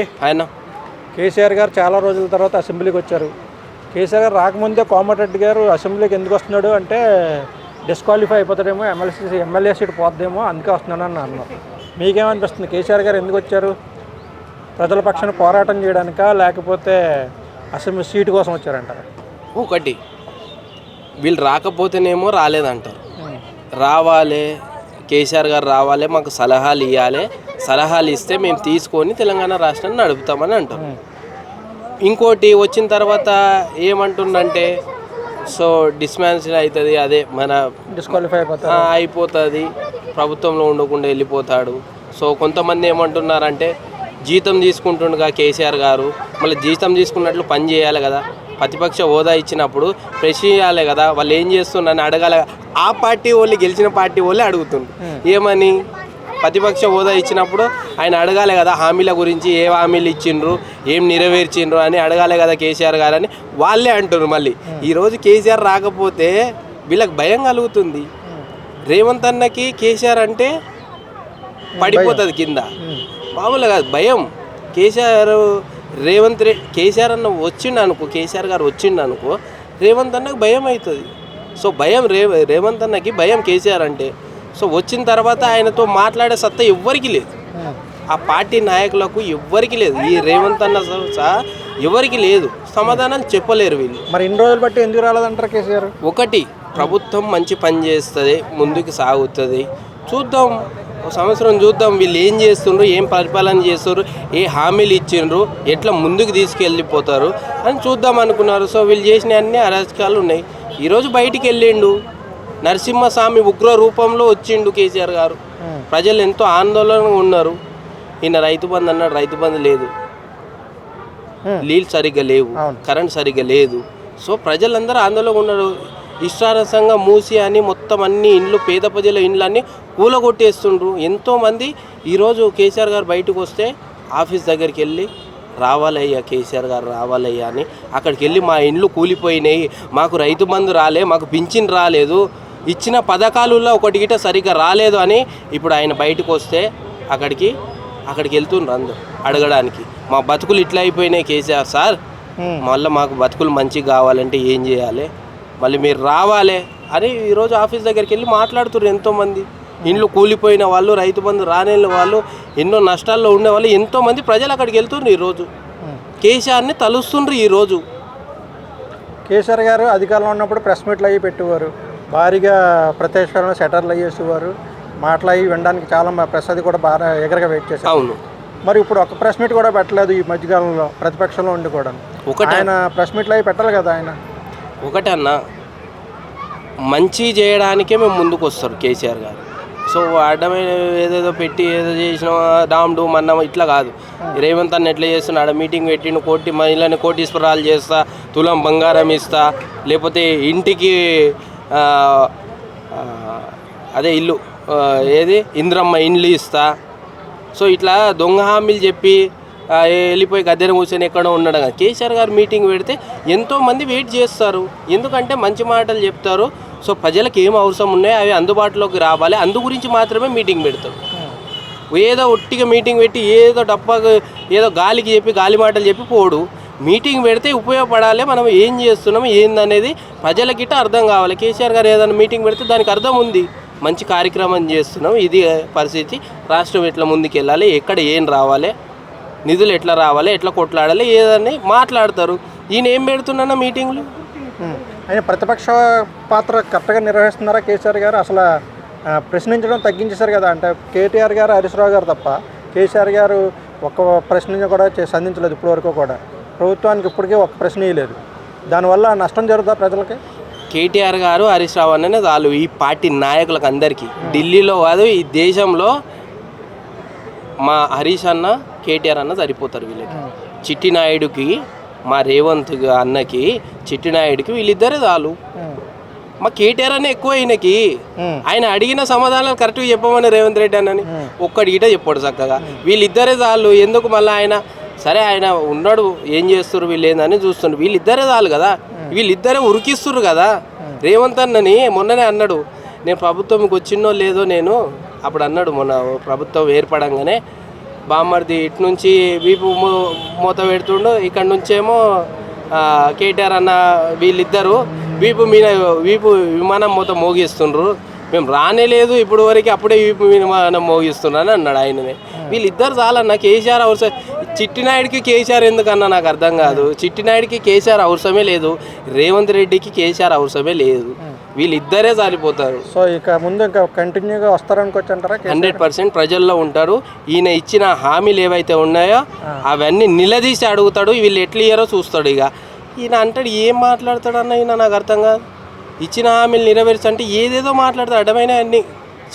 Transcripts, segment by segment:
ఆయన. కేసీఆర్ గారు చాలా రోజుల తర్వాత అసెంబ్లీకి వచ్చారు. కేసీఆర్ గారు రాకముందే కోమటిరెడ్డి గారు అసెంబ్లీకి ఎందుకు వస్తున్నాడు అంటే డిస్క్వాలిఫై అయిపోతాడేమో ఎమ్మెల్సీ ఎమ్మెల్యే సీట్ పోద్దేమో అందుకే వస్తున్నానని అన్నారు. మీకేమనిపిస్తుంది? కేసీఆర్ గారు ఎందుకు వచ్చారు? ప్రజల పక్షాన పోరాటం చేయడానికా లేకపోతే అసెంబ్లీ సీటు కోసం వచ్చారంటారా? ఒకటి వీళ్ళు రాకపోతేనేమో రాలేదంటారు. రావాలి కేసీఆర్ గారు రావాలి మాకు సలహాలు ఇవ్వాలి సలహాలు ఇస్తే మేము తీసుకొని తెలంగాణ రాష్ట్రాన్ని నడుపుతామని అంటాం ఇంకోటి వచ్చిన తర్వాత ఏమంటుండంటే సో డిస్మాన్సిల్ అవుతుంది అదే మన డిస్క్వాలిఫై అయిపోతుంది. ప్రభుత్వంలో ఉండకుండా వెళ్ళిపోతాడు. సో కొంతమంది ఏమంటున్నారంటే జీతం తీసుకుంటుండగా కేసీఆర్ గారు మళ్ళీ జీతం తీసుకున్నట్లు పని చేయాలి కదా. ప్రతిపక్ష హోదా ఇచ్చినప్పుడు ప్రశ్నించాలి కదా. వాళ్ళు ఏం చేస్తున్నారని అడగాలి. ఆ పార్టీ వాళ్ళు గెలిచిన పార్టీ వాళ్ళే అడుగుతుంది ఏమని? ప్రతిపక్ష హోదా ఇచ్చినప్పుడు ఆయన అడగాలి కదా హామీల గురించి ఏ హామీలు ఇచ్చిండ్రు ఏం నెరవేర్చిండ్రు అని అడగాలి కదా కేసీఆర్ గారు అని వాళ్ళే అంటున్నారు మళ్ళీ. ఈరోజు కేసీఆర్ రాకపోతే వీళ్ళకి భయం కలుగుతుంది. రేవంత్ అన్నకి కేసీఆర్ అంటే పడిపోతుంది కింద. మామూలుగా కాదు భయం. కేసీఆర్ రేవంత్ రెడ్డి కేసీఆర్ అన్న వచ్చిండు అనుకో కేసీఆర్ గారు వచ్చిండు అనుకో రేవంత్ అన్నకు భయం అవుతుంది సో భయం రే రేవంత్ అన్నకి భయం కేసీఆర్ అంటే. సో వచ్చిన తర్వాత ఆయనతో మాట్లాడే సత్తా ఎవ్వరికి లేదు. ఆ పార్టీ నాయకులకు ఎవ్వరికి లేదు. ఈ రేవంత్ అన్న సహా ఎవరికి లేదు. సమాధానాలు చెప్పలేరు వీళ్ళు. మరి ఇన్ని రోజులు బట్టి ఎందుకు రాలేదంటారు కేసీఆర్? ఒకటి ప్రభుత్వం మంచి పని చేస్తుంది ముందుకు సాగుతుంది. చూద్దాం. ఒక సంవత్సరం చూద్దాం వీళ్ళు ఏం చేస్తుండ్రు ఏం పరిపాలన చేస్తారు ఏ హామీలు ఇచ్చిండ్రు ఎట్లా ముందుకు తీసుకెళ్ళిపోతారు అని చూద్దాం అనుకున్నారు. సో వీళ్ళు చేసిన అన్ని అరాచకాలు ఉన్నాయి. ఈరోజు బయటికి వెళ్ళిండు. నరసింహస్వామి ఉగ్ర రూపంలో వచ్చిండు కేసీఆర్ గారు. ప్రజలు ఎంతో ఆందోళనగా ఉన్నారు. ఈయన రైతు బంధు అన్నాడు రైతు బంధు లేదు. నీళ్ళు సరిగ్గా లేవు. కరెంట్ సరిగ్గా లేదు. సో ప్రజలందరూ ఆందోళనగా ఉన్నారు. ఇష్టారసంగా మూసి అని మొత్తం అన్ని ఇండ్లు పేద ప్రజల ఇండ్లు అన్ని కూలగొట్టేస్తుండ్రు. ఎంతోమంది ఈరోజు కేసీఆర్ గారు బయటకు వస్తే ఆఫీస్ దగ్గరికి వెళ్ళి రావాలయ్యా కేసీఆర్ గారు రావాలయ్యా అని అక్కడికి వెళ్ళి మా ఇండ్లు కూలిపోయినాయి. మాకు రైతు బంధు రాలే మాకు పింఛన్ రాలేదు. ఇచ్చిన పథకాలలో ఒకటి గిట సరిగ్గా రాలేదు అని ఇప్పుడు ఆయన బయటకు వస్తే అక్కడికి అక్కడికి వెళ్తుండ్రు అందరు అడగడానికి. మా బతుకులు ఇట్లా అయిపోయినాయి కేసీఆర్ సార్. మళ్ళీ మాకు బతుకులు మంచిగా కావాలంటే ఏం చేయాలి? మళ్ళీ మీరు రావాలి అని ఈరోజు ఆఫీస్ దగ్గరికి వెళ్ళి మాట్లాడుతున్నారు ఎంతోమంది. ఇండ్లు కూలిపోయిన వాళ్ళు రైతు బంధు రానేళ్ళ వాళ్ళు ఎన్నో నష్టాల్లో ఉండే వాళ్ళు ఎంతోమంది ప్రజలు అక్కడికి వెళ్తున్నారు ఈరోజు కేసీఆర్ని తలుస్తుండ్రు ఈరోజు కేసీఆర్ గారు అధికారంలో ఉన్నప్పుడు ప్రెస్ మీట్లు అయ్యి పెట్టేవారు. భారీగా ప్రత్యక్షంలో షటర్లు అయ్యేసేవారు మాటలు అయ్యి వినడానికి చాలా మా ప్రెస్ అది కూడా బాగా ఎగరగా వెయిట్ చేశారు. అవును. మరి ఇప్పుడు ఒక ప్రెస్ మీట్ కూడా పెట్టలేదు ఈ మధ్యకాలంలో ప్రతిపక్షంలో ఉండి కూడా. ఒకటే? ఆయన ప్రెస్ మీట్లు అయ్యి పెట్టాలి కదా ఆయన. ఒకటే అన్న మంచి చేయడానికే మేము ముందుకు వస్తారు కేసీఆర్ గారు. సో అడ్డమైన ఏదేదో పెట్టి ఏదో చేసిన డామ్ డూమ్ అన్నాం ఇట్లా కాదు. రేవంత్ అన్న ఎట్లా చేస్తున్నాడు మీటింగ్ పెట్టిన కోటి మహిళని కోటీశ్వరాలు చేస్తా తులం బంగారం ఇస్తా లేకపోతే ఇంటికి అదే ఇల్లు ఏది? ఇంద్రమ్మ ఇండ్లు ఇస్తా. సో ఇట్లా దొంగ హామీలు చెప్పి వెళ్ళిపోయి గద్దెన కూర్చొని ఎక్కడో ఉండడం కదా. కేసీఆర్ గారు మీటింగ్ పెడితే ఎంతోమంది వెయిట్ చేస్తారు. ఎందుకంటే మంచి మాటలు చెప్తారు. సో ప్రజలకు ఏం అవసరం ఉన్నాయో అవి అందుబాటులోకి రావాలి. అందు గురించి మాత్రమే మీటింగ్ పెడతారు. ఏదో ఒట్టిగా మీటింగ్ పెట్టి ఏదో డబ్బాకు ఏదో గాలికి చెప్పి గాలి మాటలు చెప్పి పోడు. మీటింగ్ పెడితే ఉపయోగపడాలి మనం ఏం చేస్తున్నాం ఏందనేది ప్రజలకిట అర్థం కావాలి. కేసీఆర్ గారు ఏదైనా మీటింగ్ పెడితే దానికి అర్థం ఉంది. మంచి కార్యక్రమం చేస్తున్నాం ఇది పరిస్థితి. రాష్ట్రం ఎట్లా ముందుకెళ్ళాలి ఎక్కడ ఏం రావాలి నిధులు ఎట్లా రావాలి ఎట్లా కొట్లాడాలి ఏదని మాట్లాడతారు. ఈయన ఏం పెడుతున్నా మీటింగ్లు? ఆయన ప్రతిపక్ష పాత్ర కరెక్ట్గా నిర్వహిస్తున్నారా కేసీఆర్ గారు? అసలు ప్రశ్నించడం తగ్గించేశారు కదా. అంటే కేటీఆర్ గారు హరీష్ రావు గారు తప్ప కేసీఆర్ గారు ఒక్క ప్రశ్న కూడా చే- సంధించలేదు ఇప్పటివరకు కూడా. ప్రభుత్వానికి ఇప్పటికీ ఒక ప్రశ్న ఇవ్వలేదు దానివల్ల నష్టం జరుగుతుందా ప్రజలకి? కేటీఆర్ గారు హరీష్ రావు అన్ననే చాలు ఈ పార్టీ నాయకులకు అందరికీ. ఢిల్లీలో కాదు ఈ దేశంలో మా హరీష్ అన్న కేటీఆర్ అన్న సరిపోతారు వీళ్ళకి. చిట్టి నాయుడుకి మా రేవంత్ అన్నకి చిట్టి నాయుడుకి వీళ్ళిద్దరే చాలు. మా కేటీఆర్ అన్న ఎక్కువ ఈయనకి. ఉమ్. ఆయన అడిగిన సమాధానాలు కరెక్ట్గా చెప్పమని రేవంత్ రెడ్డి అన్నని ఒక్కడి గిట చెప్పాడు చక్కగా. వీళ్ళిద్దరే చాలు. ఎందుకు మళ్ళీ ఆయన సరే ఆయన ఉన్నాడు ఏం చేస్తారు వీళ్ళు ఏందని చూస్తుండ్రు. వీళ్ళిద్దరే చాలు కదా. వీళ్ళిద్దరే ఉరికిస్తుర్రు కదా. రేవంత్ అన్నని మొన్ననే అన్నాడు. నేను ప్రభుత్వంకి వచ్చినో లేదో నేను అప్పుడు అన్నాడు మొన్న ప్రభుత్వం ఏర్పడంగానే. బామ్మర్ది ఇటు నుంచి వీపు మూత పెడుతుండు ఇక్కడ నుంచేమో కేటీఆర్ అన్న వీళ్ళిద్దరు వీపు మీద వీపు విమానం మూత మోగిస్తుండ్రు. మేము రానే లేదు ఇప్పుడు వరకు అప్పుడే వీపు విమానం మోగిస్తున్నారు అని అన్నాడు ఆయననే. వీళ్ళిద్దరు చాలన్న కేసీఆర్ అవసరం. చిట్టినాయుడికి కేసీఆర్ ఎందుకన్నా నాకు అర్థం కాదు. చిట్టినాయుడికి కేసీఆర్ అవసరమే లేదు. రేవంత్ రెడ్డికి కేసీఆర్ అవసరమే లేదు. వీళ్ళిద్దరే చాలిపోతారు సో ఇక ముందు ఇంకా కంటిన్యూగా వస్తారనుకోవచ్చు అంటారా హండ్రెడ్ పర్సెంట్ ప్రజల్లో ఉంటారు. ఈయన ఇచ్చిన హామీలు ఏవైతే ఉన్నాయో అవన్నీ నిలదీసి అడుగుతాడు. వీళ్ళు ఎట్లా ఇయ్యారో చూస్తాడు ఇక. ఈయన అంటాడు ఏం మాట్లాడతాడు అన్న ఈయన? నాకు అర్థం కాదు. ఇచ్చిన హామీలు నెరవేర్చు అంటే ఏదేదో మాట్లాడతాడు. అడ్డమైన అన్ని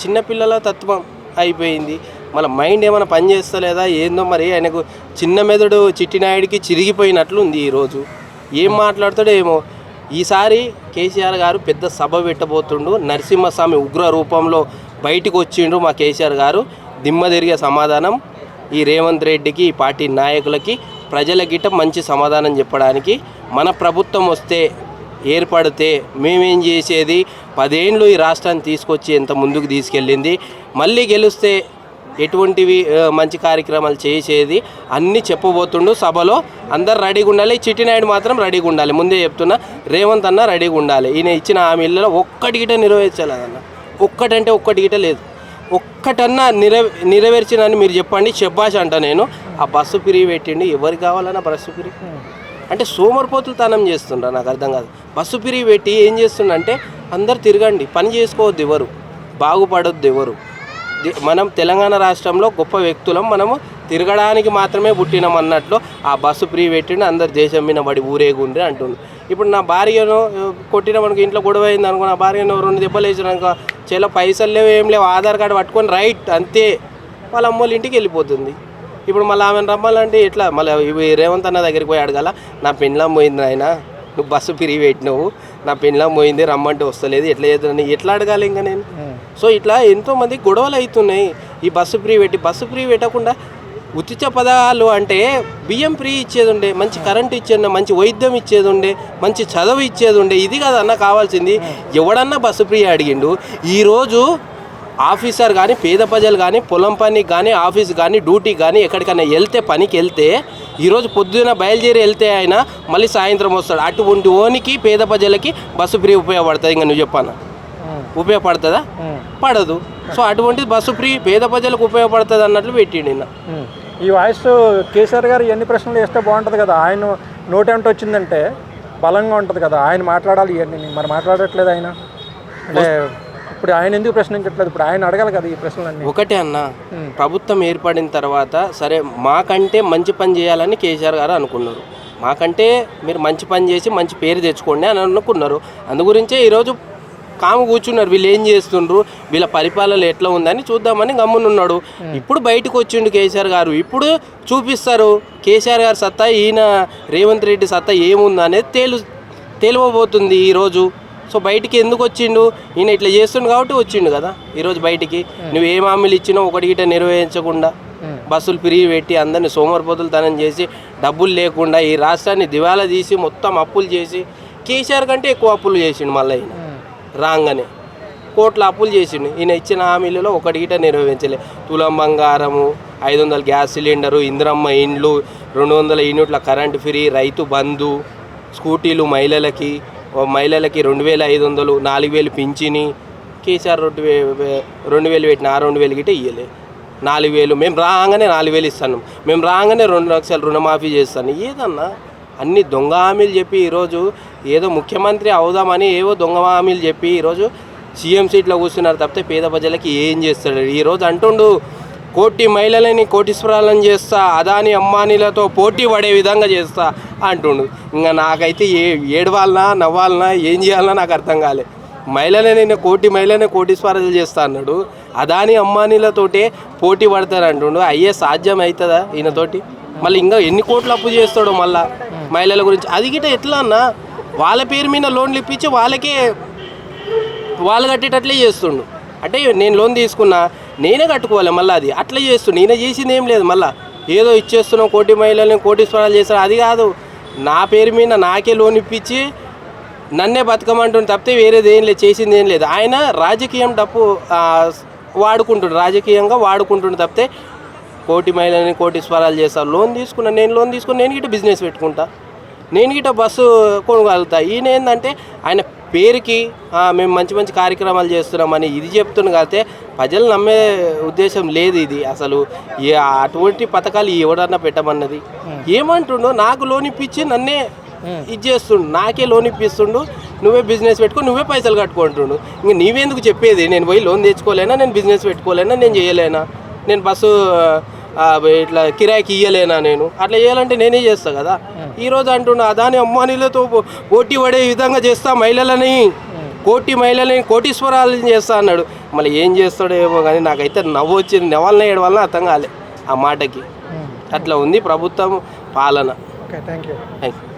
చిన్నపిల్లల తత్వం అయిపోయింది. మళ్ళీ మైండ్ ఏమైనా పని చేస్తలేదా ఏందో మరి ఆయనకు చిన్న మెదడు చిట్టినాయుడికి చిరిగిపోయినట్లు ఉంది ఈరోజు ఏం మాట్లాడతాడో ఏమో. ఈసారి కేసీఆర్ గారు పెద్ద సభ పెట్టబోతుండు. నరసింహస్వామి ఉగ్ర రూపంలో బయటికి వచ్చిండు మా కేసీఆర్ గారు. దిమ్మ తిరిగే సమాధానం. ఈ రేవంత్ రెడ్డికి ఈ పార్టీ నాయకులకి ప్రజల గిట్ట మంచి సమాధానం చెప్పడానికి. మన ప్రభుత్వం వస్తే ఏర్పడితే మేమేం చేసేది? పదేండ్లు ఈ రాష్ట్రాన్ని తీసుకొచ్చి ఎంత ముందుకు తీసుకెళ్ళింది. మళ్ళీ గెలిస్తే ఎటువంటివి మంచి కార్యక్రమాలు చేసేది అన్నీ చెప్పబోతుండు సభలో. అందరు రెడీగా ఉండాలి. చిట్టినాయుడు మాత్రం రెడీగా ఉండాలి. ముందే చెప్తున్నా రేవంత్ అన్న రెడీగా ఉండాలి. ఈయన ఇచ్చిన హామీలలో ఒక్కటి గిట నెరవేర్చలేదన్న. ఒక్కటంటే ఒక్కటి గిట లేదు. ఒక్కటన్నా నెరవే నెరవేర్చినని మీరు చెప్పండి. చెప్పాష అంట నేను. ఆ బస్సు పిరిగి పెట్టిండి. ఎవరికి కావాలన్నా బస్సు పిరిగి అంటే సోమరిపోతులు తనం చేస్తుండ్రా నాకు అర్థం కాదు. బస్సు పిరిగి పెట్టి ఏం చేస్తుండంటే అందరు తిరగండి. పని చేసుకోవద్దు ఎవరు. బాగుపడొద్దు ఎవరు. మనం తెలంగాణ రాష్ట్రంలో గొప్ప వ్యక్తులం మనము తిరగడానికి మాత్రమే పుట్టినాం అన్నట్లు ఆ బస్సు ఫ్రీ పెట్టిండి అందరు దేశం మీద పడి ఊరేగుండ్రి అంటుంది ఇప్పుడు నా భార్యను కొట్టిన మనకి ఇంట్లో గొడవ అయింది అనుకో నా భార్యను రెండు దెబ్బలు వేసినాక చేలో పైసలు లేవు ఏం లేవు ఆధార్ కార్డు పట్టుకొని రైట్ అంతే. వాళ్ళ అమ్మోళ్ళ ఇంటికి వెళ్ళిపోతుంది. ఇప్పుడు మళ్ళీ ఆమెను రమ్మాలంటే ఎట్లా? మళ్ళీ ఇవి రేవంత్ అన్న దగ్గరికి పోయి అడగాల నా పెండ్లం పోయింది ఆయన నువ్వు బస్సు ఫ్రీ పెట్టినావు నా పెండ్లం పోయింది రమ్మంటే వస్తలేదు ఎట్లా చేద్దాం ఎట్లా అడగాలి ఇంకా నేను? సో ఇట్లా ఎంతోమంది గొడవలు అవుతున్నాయి. ఈ బస్సు ఫ్రీ పెట్టి బస్సు ఫ్రీ పెట్టకుండా ఉచిత పదాలు అంటే బియ్యం ఫ్రీ ఇచ్చేది ఉండే మంచి కరెంట్ ఇచ్చేది మంచి వైద్యం ఇచ్చేది ఉండే మంచి చదువు ఇచ్చేది ఉండే ఇది కదన్నా కావాల్సింది. ఎవడన్నా బస్సు ఫ్రీ అడిగిండు ఈరోజు ఆఫీసర్ కానీ పేద ప్రజలు కానీ పొలం పనికి కానీ ఆఫీస్ కానీ డ్యూటీ కానీ ఎక్కడికైనా వెళ్తే పనికి వెళ్తే ఈరోజు పొద్దున బయలుదేరి వెళ్తే ఆయన మళ్ళీ సాయంత్రం వస్తాడు. అటువంటి ఓనికి పేద ప్రజలకి బస్సు ఫ్రీ ఉపయోగపడుతుంది ఇంకా నువ్వు చెప్పాను ఉపయోగపడుతుందా? పడదు. సో అటువంటి బస్సు ఫ్రీ పేద ప్రజలకు ఉపయోగపడుతుంది అన్నట్లు పెట్టిండు నిన్న. ఈ వాయిస్ కేసీఆర్ గారు ఎన్ని ప్రశ్నలు వేస్తే బాగుంటుంది కదా. ఆయన నోటేమిటి వచ్చిందంటే బలంగా ఉంటుంది కదా. ఆయన మాట్లాడాలి ఇవన్నీ. మరి మాట్లాడట్లేదు ఆయన. అంటే ఇప్పుడు ఆయన ఎందుకు ప్రశ్నించట్లేదు? ఇప్పుడు ఆయన అడగాలి కదా ఈ ప్రశ్నలన్నీ. ఒకటే అన్న. ప్రభుత్వం ఏర్పడిన తర్వాత సరే మాకంటే మంచి పని చేయాలని కేసీఆర్ గారు అనుకున్నారు. మాకంటే మీరు మంచి పని చేసి మంచి పేరు తెచ్చుకోండి అని అనుకున్నారు. అందు గురించే ఈరోజు కాము కూర్చున్నారు. వీళ్ళు ఏం చేస్తుండ్రు? వీళ్ళ పరిపాలన ఎట్లా ఉందని చూద్దామని గమ్మునున్నాడు. ఇప్పుడు బయటకు వచ్చిండు కేసీఆర్ గారు. ఇప్పుడు చూపిస్తారు. కేసీఆర్ గారి సత్తా ఈయన రేవంత్ రెడ్డి సత్తా ఏముంది అనేది తేలు తేలిపోబోతుంది ఈరోజు. సో బయటికి ఎందుకు వచ్చిండు? ఈయన ఇట్లా చేస్తుండు కాబట్టి వచ్చిండు కదా ఈరోజు బయటికి. నువ్వు ఏం హామీలు ఇచ్చినావు ఒకటి గిట్ట నెరవేర్చకుండా బస్సులు పిరిగి పెట్టి అందరిని సోమరిపోతులు తనం చేసి డబ్బులు లేకుండా ఈ రాష్ట్రాన్ని దివాలా తీసి మొత్తం అప్పులు చేసి కేసీఆర్ కంటే ఎక్కువ అప్పులు చేసిండు మళ్ళీ రాగానే. కోట్ల అప్పులు చేసిండు. ఈయన ఇచ్చిన హామీలలో ఒకటి గిట్ట నిర్వహించలే తులం బంగారము ఐదు వందల గ్యాస్ సిలిండరు ఇందిరమ్మ ఇండ్లు రెండు వందల యూనిట్ల కరెంటు ఫ్రీ రైతు బంధు స్కూటీలు మహిళలకి ఓ మహిళలకి రెండు వేల ఐదు వందలు నాలుగు వేలు పింఛని కేసీఆర్ రెండు వే రెండు వేలు పెట్టిన ఆ రెండు వేలు గిట్ట ఇయ్యలే. నాలుగు వేలు మేము రాగానే నాలుగు వేలు ఇస్తాను మేము రాగానే రెండు లక్షలు రుణమాఫీ చేస్తాను ఏదన్నా అన్ని దొంగ హామీలు చెప్పి ఈరోజు ఏదో ముఖ్యమంత్రి అవుదామని ఏవో దొంగ హామీలు చెప్పి ఈరోజు సీఎం సీట్లో కూర్చున్నారు తప్పితే పేద ప్రజలకి ఏం చేస్తాడు? ఈరోజు అంటుండు కోటి మహిళలని కోటీశ్వరాలను చేస్తా అదాని అమ్మానీలతో పోటీ పడే విధంగా చేస్తా అంటుండు. ఇంకా నాకైతే ఏ ఏడవాలనా నవ్వాలనా ఏం చేయాలన్నా నాకు అర్థం కాలే. మహిళలే నేను కోటి మహిళనే కోటీశ్వరాలు చేస్తా అన్నాడు. అదాని అమ్మానీలతోటే పోటీ పడతాడు అంటుండు. అయ్యే సాధ్యం అవుతుందా ఈయనతోటి? మళ్ళీ ఇంకా ఎన్ని కోట్లు అప్పు చేస్తాడో మళ్ళా మహిళల గురించి. అది గిట్ట ఎట్లా అన్నా? వాళ్ళ పేరు మీద లోన్లు ఇప్పించి వాళ్ళకే వాళ్ళు కట్టేటట్లే చేస్తుండు. అంటే నేను లోన్ తీసుకున్నా నేనే కట్టుకోవాలి మళ్ళీ అది. అట్లా చేస్తుండు. నేనే చేసింది ఏం లేదు మళ్ళీ. ఏదో ఇచ్చేస్తున్నాం కోటి మహిళల్ని కోటీశ్వరాలు చేస్తాను అది కాదు. నా పేరు మీద నాకే లోన్ ఇప్పించి నన్నే బతకమంటుంది తప్పితే వేరేది ఏం లేదు చేసింది ఏం లేదు. ఆయన రాజకీయం డప్పు వాడుకుంటుండు. రాజకీయంగా వాడుకుంటుండు తప్పితే కోటి మహిళని కోటి స్వరాలు చేస్తారు లోన్ తీసుకున్నా నేను లోన్ తీసుకుని నేను గిట్ట బిజినెస్ పెట్టుకుంటా. నేను గిట్ట బస్సు కొనగలుగుతా ఈయన ఏంటంటే ఆయన పేరుకి "ఆ, మేము మంచి మంచి కార్యక్రమాలు చేస్తున్నామని ఇది చెప్తున్నా కాకపోతే ప్రజలు నమ్మే ఉద్దేశం లేదు ఇది. అసలు అటువంటి పథకాలు ఎవడన్నా పెట్టమన్నది. ఏమంటుండో నాకు లోన్ ఇప్పించి నన్నే ఇది చేస్తుండు. నాకే లోన్ ఇప్పిస్తుండు నువ్వే బిజినెస్ పెట్టుకో నువ్వే పైసలు కట్టుకుంటుండు. ఇంక నీవెందుకు చెప్పేది? నేను పోయి లోన్ తెచ్చుకోలేనా? నేను బిజినెస్ పెట్టుకోలేనా? నేను చేయలేనా? నేను బస్సు ఇట్లా కిరాయికి ఇయ్యలేనా నేను? అట్లా చేయాలంటే నేనే చేస్తా కదా. ఈ రోజు అంటున్నా దాని అమ్మానీలతో పోటీ పడే విధంగా చేస్తా మహిళలని. కోటి మహిళలని కోటీశ్వరాలని చేస్తా అన్నాడు. మళ్ళీ ఏం చేస్తాడో ఏమో కానీ నాకైతే నవ్వు వచ్చింది. నెవలన ఏడు వలన అర్థం కాలే ఆ మాటకి. అట్లా ఉంది ప్రభుత్వం పాలన. Okay thank you thank you